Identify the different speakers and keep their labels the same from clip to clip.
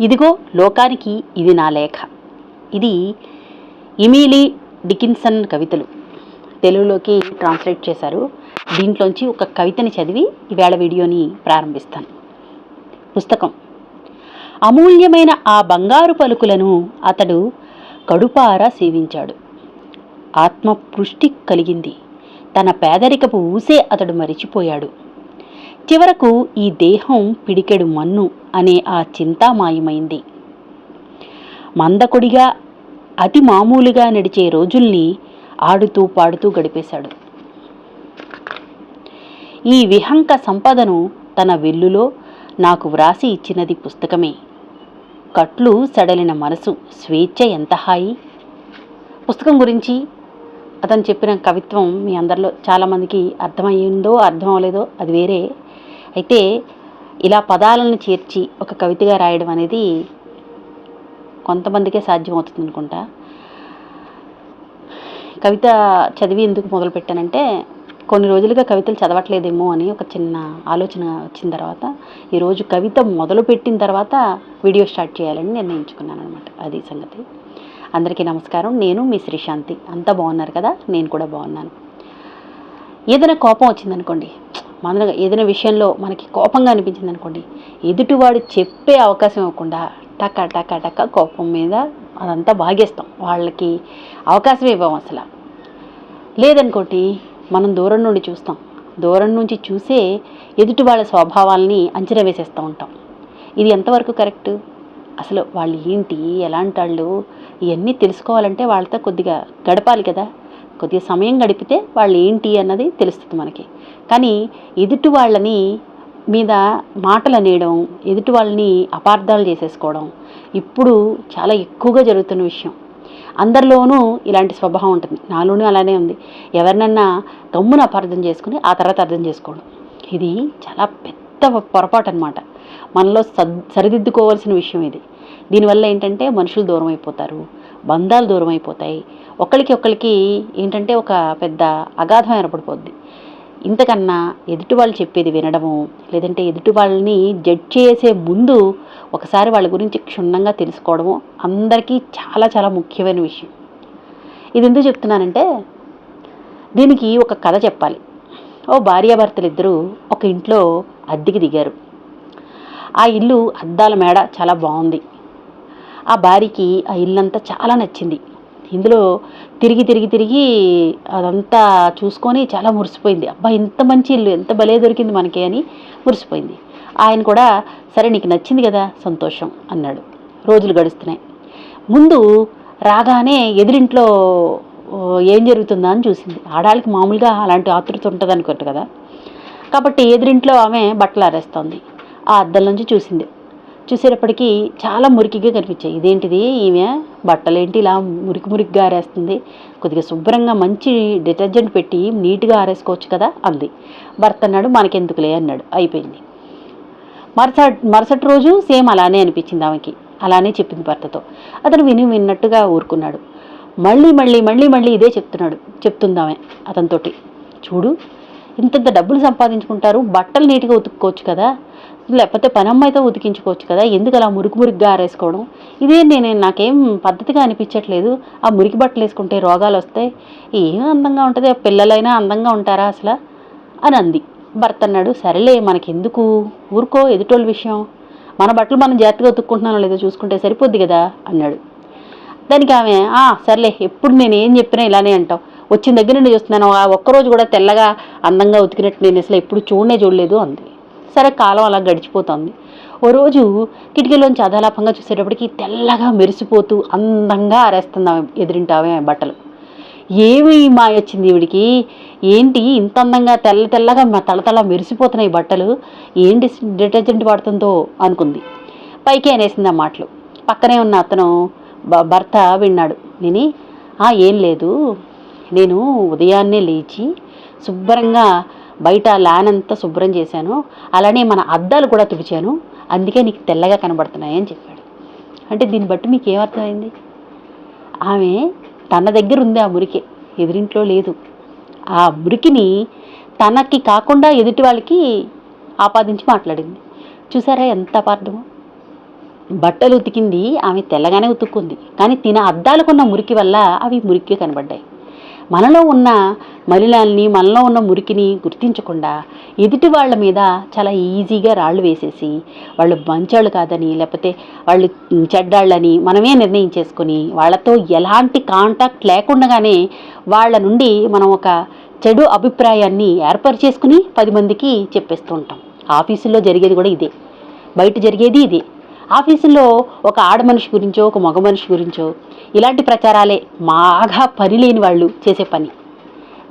Speaker 1: ఇదిగో లోకానికి ఇది నా లేఖ. ఇది ఇమీలీ డికిన్సన్ కవితలు. తెలుగులోకి ట్రాన్స్లేట్ చేశారు. దీంట్లోంచి ఒక కవితని చదివి ఈవేళ వీడియోని ప్రారంభిస్తాను. పుస్తకం. అమూల్యమైన ఆ బంగారు పలుకులను అతడు కడుపార సేవించాడు. ఆత్మ పుష్టి కలిగింది. తన పేదరికపు ఊసే అతడు మరిచిపోయాడు. చివరకు ఈ దేహం పిడికెడు మన్ను అనే ఆ చింతామాయమైంది. మందకొడిగా అతి మామూలుగా నడిచే రోజుల్ని ఆడుతూ పాడుతూ గడిపేశాడు. ఈ విహంక సంపదను తన వెల్లులో నాకు వ్రాసి ఇచ్చినది పుస్తకమే. కట్లు సడలిన మనసు స్వేచ్ఛ ఎంత హాయి! పుస్తకం గురించి అతను చెప్పిన కవిత్వం మీ అందరిలో చాలామందికి అర్థమయ్యిందో అర్థం అవ్వలేదో అది వేరే. అయితే ఇలా పదాలను చేర్చి ఒక కవితగా రాయడం అనేది కొంతమందికే సాధ్యమవుతుంది అనుకుంటా. కవిత చదివి ఎందుకు మొదలు పెట్టానంటే కొన్ని రోజులుగా కవితలు చదవట్లేదేమో అని ఒక చిన్న ఆలోచన వచ్చిన తర్వాత ఈరోజు కవిత మొదలుపెట్టిన తర్వాత వీడియో స్టార్ట్ చేయాలని నిర్ణయించుకున్నాను అనమాట అది సంగతి. అందరికీ నమస్కారం. నేను మీ శ్రీశాంతి. అంతా బాగున్నారు కదా? నేను కూడా బాగున్నాను. ఏదైనా కోపం వచ్చిందనుకోండి మనగా ఏదైనా విషయంలో మనకి కోపంగా అనిపించింది అనుకోండి ఎదుటివాడు చెప్పే అవకాశం ఇవ్వకుండా టక టక టక కోపం మీద అదంతా బాగేస్తాం. వాళ్ళకి అవకాశం ఇవ్వం అసలు. లేదనుకోటి మనం దూరం నుండి చూస్తాం. దూరం నుంచి చూసే ఎదుటి వాళ్ళ స్వభావాల్ని అంచనా వేసేస్తూ ఉంటాం. ఇది ఎంతవరకు కరెక్ట్? అసలు వాళ్ళు ఏంటి ఎలాంటి వాళ్ళు? ఇవన్నీ తెలుసుకోవాలంటే వాళ్ళతో కొద్దిగా గడపాలి కదా. కొద్దిగా సమయం గడిపితే వాళ్ళు ఏంటి అన్నది తెలుస్తుంది మనకి. కానీ ఎదుటి వాళ్ళని మీద మాటలు అనేయడం ఎదుటి వాళ్ళని అపార్థాలు చేసేసుకోవడం ఇప్పుడు చాలా ఎక్కువగా జరుగుతున్న విషయం. అందరిలోనూ ఇలాంటి స్వభావం ఉంటుంది. నాలోనూ అలానే ఉంది. ఎవరినన్నా తమ్మును అపార్థం చేసుకుని ఆ తర్వాత అర్థం చేసుకోవడం. ఇది చాలా పెద్ద పొరపాటు అనమాట మనలో సద్ సరిదిద్దుకోవాల్సిన విషయం ఇది. దీనివల్ల ఏంటంటే మనుషులు దూరం అయిపోతారు బంధాలు దూరం అయిపోతాయి. ఒకరికి ఒకరికి ఏంటంటే ఒక పెద్ద అగాధం ఏర్పడిపోద్ది. ఇంతకన్నా ఎదుటి వాళ్ళు చెప్పేది వినడము లేదంటే ఎదుటి వాళ్ళని జడ్జ్ చేసే ముందు ఒకసారి వాళ్ళ గురించి క్షుణ్ణంగా తెలుసుకోవడము అందరికీ చాలా చాలా ముఖ్యమైన విషయం. ఇది ఎందుకు చెప్తున్నానంటే దీనికి ఒక కథ చెప్పాలి. ఓ భార్యాభర్తలిద్దరూ ఒక ఇంట్లో అద్దెకి దిగారు. ఆ ఇల్లు అద్దాల మేడ చాలా బాగుంది. ఆ భార్యకి ఆ ఇల్లంతా చాలా నచ్చింది. ఇందులో తిరిగి తిరిగి తిరిగి అదంతా చూసుకొని చాలా మురిసిపోయింది. అబ్బా ఇంత మంచి ఇల్లు ఎంత భలే దొరికింది మనకి అని మురిసిపోయింది. ఆయన కూడా సరే నీకు నచ్చింది కదా సంతోషం అన్నాడు. రోజులు గడుస్తున్నాయి. ముందు రాగానే ఎదురింట్లో ఏం జరుగుతుందా అని చూసింది. ఆడాళ్ళకి మామూలుగా అలాంటి ఆతృత ఉంటుంది అనుకోట్టు కదా. కాబట్టి ఎదురింట్లో ఆమె బట్టలు ఆరేస్తోంది. ఆ అద్దం నుంచి చూసింది. చూసేటప్పటికీ చాలా మురికిగా కనిపించాయి. ఇదేంటిది? ఈమె బట్టలేంటి? ఇలా మురికి మురికిగా ఆరేస్తుంది. కొద్దిగా శుభ్రంగా మంచి డిటర్జెంట్ పెట్టి నీట్గా ఆరేసుకోవచ్చు కదా అంది. భర్త అన్నాడు మనకెందుకులే అన్నాడు. అయిపోయింది. మరుసటి మరుసటి రోజు సేమ్ అలానే అనిపించింది ఆమెకి. అలానే చెప్పింది భర్తతో. అతను విని విన్నట్టుగా ఊరుకున్నాడు. మళ్ళీ మళ్ళీ మళ్ళీ మళ్ళీ ఇదే చెప్తున్నాడు. చెప్తుందామే అతనితోటి. చూడు ఇంతంత డబ్బులు సంపాదించుకుంటారు బట్టలు నీట్గా ఉతుక్కోవచ్చు కదా లేకపోతే పనమ్మాయితో ఉతికించుకోవచ్చు కదా ఎందుకు అలా మురికి మురికిగా ఆరేసుకోవడం? ఇదే నేను నాకేం పద్ధతిగా అనిపించట్లేదు. ఆ మురికి బట్టలు వేసుకుంటే రోగాలు వస్తాయి. ఏం అందంగా ఉంటుంది? పిల్లలైనా అందంగా ఉంటారా అసలు? అని అంది. భర్త అన్నాడు సరేలే మనకెందుకు? ఊరుకో ఎదుటోళ్ళ విషయం. మన బట్టలు మనం జాగ్రత్తగా ఉతుక్కుంటున్నానో లేదో చూసుకుంటే సరిపోద్ది కదా? అన్నాడు. దానికి ఆమె సర్లే ఎప్పుడు నేను ఏం చెప్పినా ఇలానే అంటావు. వచ్చిన దగ్గర నుండి చూస్తున్నాను ఆ ఒక్కరోజు కూడా తెల్లగా అందంగా ఉతికినట్టు నేను అసలు ఎప్పుడు చూడనే చూడలేదు అంది. సరే కాలం అలా గడిచిపోతుంది. ఓ రోజు కిటికీలోంచి అదాలాపంగా చూసేటప్పటికి తెల్లగా మెరిసిపోతూ అందంగా ఆరేస్తుంది ఆమె ఎదురింటి ఆమె బట్టలు. ఏమి మాయ వచ్చింది ఈవిడికి? ఏంటి ఇంత అందంగా తెల్ల తెల్లగా తలతల మెరిసిపోతున్నాయి బట్టలు? ఏంటి డిటర్జెంట్ వాడుతుందో అనుకుంది. పైకి అనేసింది ఆ మాటలు. పక్కనే ఉన్న అతను భ- భర్త విన్నాడు. విని ఏం లేదు. నేను ఉదయాన్నే లేచి శుభ్రంగా బయట లాన్ అంతా శుభ్రం చేశాను. అలానే మన అద్దాలు కూడా తుడిచాను. అందుకే నీకు తెల్లగా కనబడుతున్నాయి అని చెప్పాడు. అంటే దీన్ని బట్టి మీకు ఏమర్థమైంది ఆమె తన దగ్గర ఉంది ఆ మురికి. ఎదురింట్లో లేదు. ఆ మురికిని తనకి కాకుండా ఎదుటి వాళ్ళకి ఆపాదించి మాట్లాడింది. చూసారా ఎంత అపార్థమో? బట్టలు ఉతికింది ఆమె తెల్లగానే ఉతుక్కుంది. కానీ తిన అద్దాలకున్న మురికి వల్ల అవి మురికి కనబడ్డాయి. మనలో ఉన్న మలినాల్ని మనలో ఉన్న మురికిని గుర్తించకుండా ఎదుటి వాళ్ళ మీద చాలా ఈజీగా రాళ్ళు వేసేసి వాళ్ళు మంచోళ్ళు కాదని లేకపోతే వాళ్ళు చెడ్డాళ్ళని మనమే నిర్ణయించేసుకొని వాళ్ళతో ఎలాంటి కాంటాక్ట్ లేకుండానే వాళ్ళ నుండి మనం ఒక చెడు అభిప్రాయాన్ని ఏర్పరిచేసుకుని పది మందికి చెప్పేస్తూ ఉంటాం. ఆఫీసులో జరిగేది కూడా ఇదే. బయట జరిగేది ఇదే. ఆఫీసులో ఒక ఆడ మనిషి గురించో ఒక మగ మనిషి గురించో ఇలాంటి ప్రచారాలే బాగా పని లేని వాళ్ళు చేసే పని.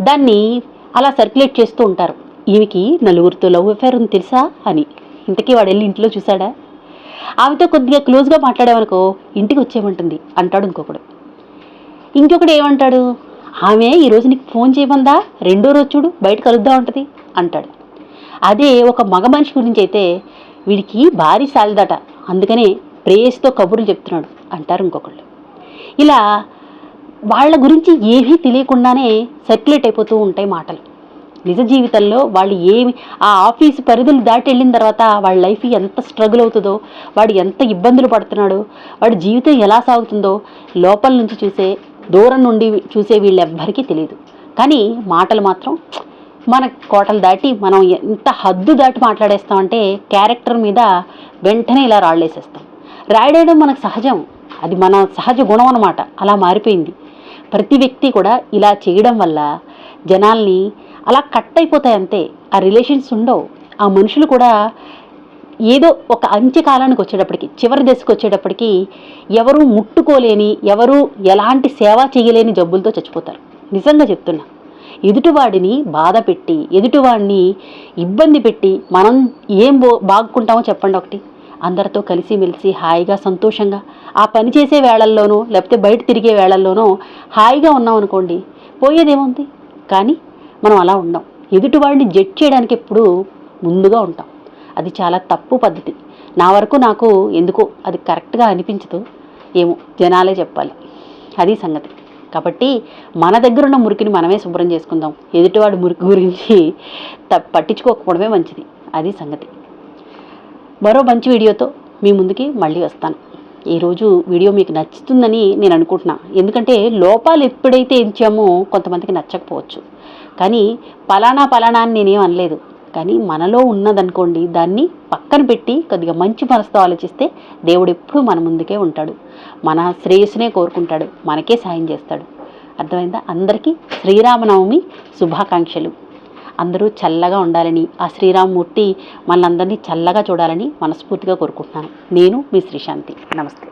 Speaker 1: దాన్ని అలా సర్క్యులేట్ చేస్తూ ఉంటారు. ఈమెకి నలుగురితో లవ్ అఫేర్ ఉంది తెలుసా అని. ఇంతకీ వాడు వెళ్ళి ఇంట్లో చూశాడా? ఆమెతో కొద్దిగా క్లోజ్గా మాట్లాడేవనుకో ఇంటికి వచ్చేయమంటుంది. అంటాడు ఇంకొకడు. ఇంకొకడు ఏమంటాడు? ఆమె ఈరోజు నీకు ఫోన్ చేయమందా? రెండో రోజు చూడు బయట కలుద్దాం ఉంటుంది అంటాడు. అదే ఒక మగ మనిషి గురించి అయితే వీడికి భారీ సాలదట. అందుకనే ప్రేయస్తో కబుర్లు చెప్తున్నాడు అంటారు ఇంకొకళ్ళు. ఇలా వాళ్ళ గురించి ఏమీ తెలియకుండానే సర్క్యులేట్ అయిపోతూ ఉంటాయి మాటలు. నిజ జీవితంలో వాళ్ళు ఏమి ఆ ఆఫీసు పరిధులు దాటి వెళ్ళిన తర్వాత వాళ్ళ లైఫ్ ఎంత స్ట్రగుల్ అవుతుందో వాడు ఎంత ఇబ్బందులు పడుతున్నాడో వాడి జీవితం ఎలా సాగుతుందో లోపల నుంచి చూసే దూరం నుండి చూసే వీళ్ళెవ్వరికీ తెలియదు. కానీ మాటలు మాత్రం మన కోటలు దాటి మనం ఎంత హద్దు దాటి మాట్లాడేస్తామంటే క్యారెక్టర్ మీద వెంటనే ఇలా రాళ్ళేసేస్తాం రాయడేయడం మనకు సహజం. అది మన సహజ గుణం అనమాట అలా మారిపోయింది. ప్రతి వ్యక్తి కూడా ఇలా చేయడం వల్ల జనాల్ని అలా కట్ అయిపోతాయి అంతే. ఆ రిలేషన్స్ ఉండవు. ఆ మనుషులు కూడా ఏదో ఒక అంత్యకాలానికి వచ్చేటప్పటికి చివరి దశకు వచ్చేటప్పటికి ఎవరూ ముట్టుకోలేని ఎవరు ఎలాంటి సేవ చేయలేని జబ్బులతో చచ్చిపోతారు. నిజంగా చెప్తున్నా. ఎదుటివాడిని బాధ పెట్టి ఎదుటివాడిని ఇబ్బంది పెట్టి మనం ఏం బో బాగుంటామో చెప్పండి ఒకటి. అందరితో కలిసిమెలిసి హాయిగా సంతోషంగా ఆ పని చేసే వేళల్లోనో లేకపోతే బయట తిరిగే వేళల్లోనో హాయిగా ఉన్నాం అనుకోండి పోయేదేముంది? కానీ మనం అలా ఉండం. ఎదుటివాడిని జడ్జ్ చేయడానికి ఎప్పుడు ముందుగా ఉంటాం. అది చాలా తప్పు పద్ధతి. నా వరకు నాకు ఎందుకో అది కరెక్ట్గా అనిపించదు. ఏమో జనాలే చెప్పాలి. అది సంగతి. కాబట్టి మన దగ్గర ఉన్న మురికిని మనమే శుభ్రం చేసుకుందాం. ఎదుటివాడి మురికి గురించి త పట్టించుకోకపోవడమే మంచిది. అది సంగతి. మరో మంచి వీడియోతో మీ ముందుకి మళ్ళీ వస్తాను. ఈరోజు వీడియో మీకు నచ్చుతుందని నేను అనుకుంటున్నా. ఎందుకంటే లోపాలు ఎప్పుడైతే ఎంచామో కొంతమందికి నచ్చకపోవచ్చు. కానీ పలానా పలానా అని నేనేం అనలేదు. కానీ మనలో ఉన్నదనుకోండి దాన్ని పక్కన పెట్టి కొద్దిగా మంచి మనసుతో ఆలోచిస్తే దేవుడు ఎప్పుడు మన ముందుకే ఉంటాడు. మన శ్రేయస్సునే కోరుకుంటాడు. మనకే సాయం చేస్తాడు. అర్థమైందా? అందరికీ శ్రీరామనవమి శుభాకాంక్షలు. అందరూ చల్లగా ఉండాలని ఆ శ్రీరామమూర్తి మనందరినీ చల్లగా చూడాలని మనస్ఫూర్తిగా కోరుకుంటున్నాను. నేను మీ శ్రీశాంతి. నమస్తే.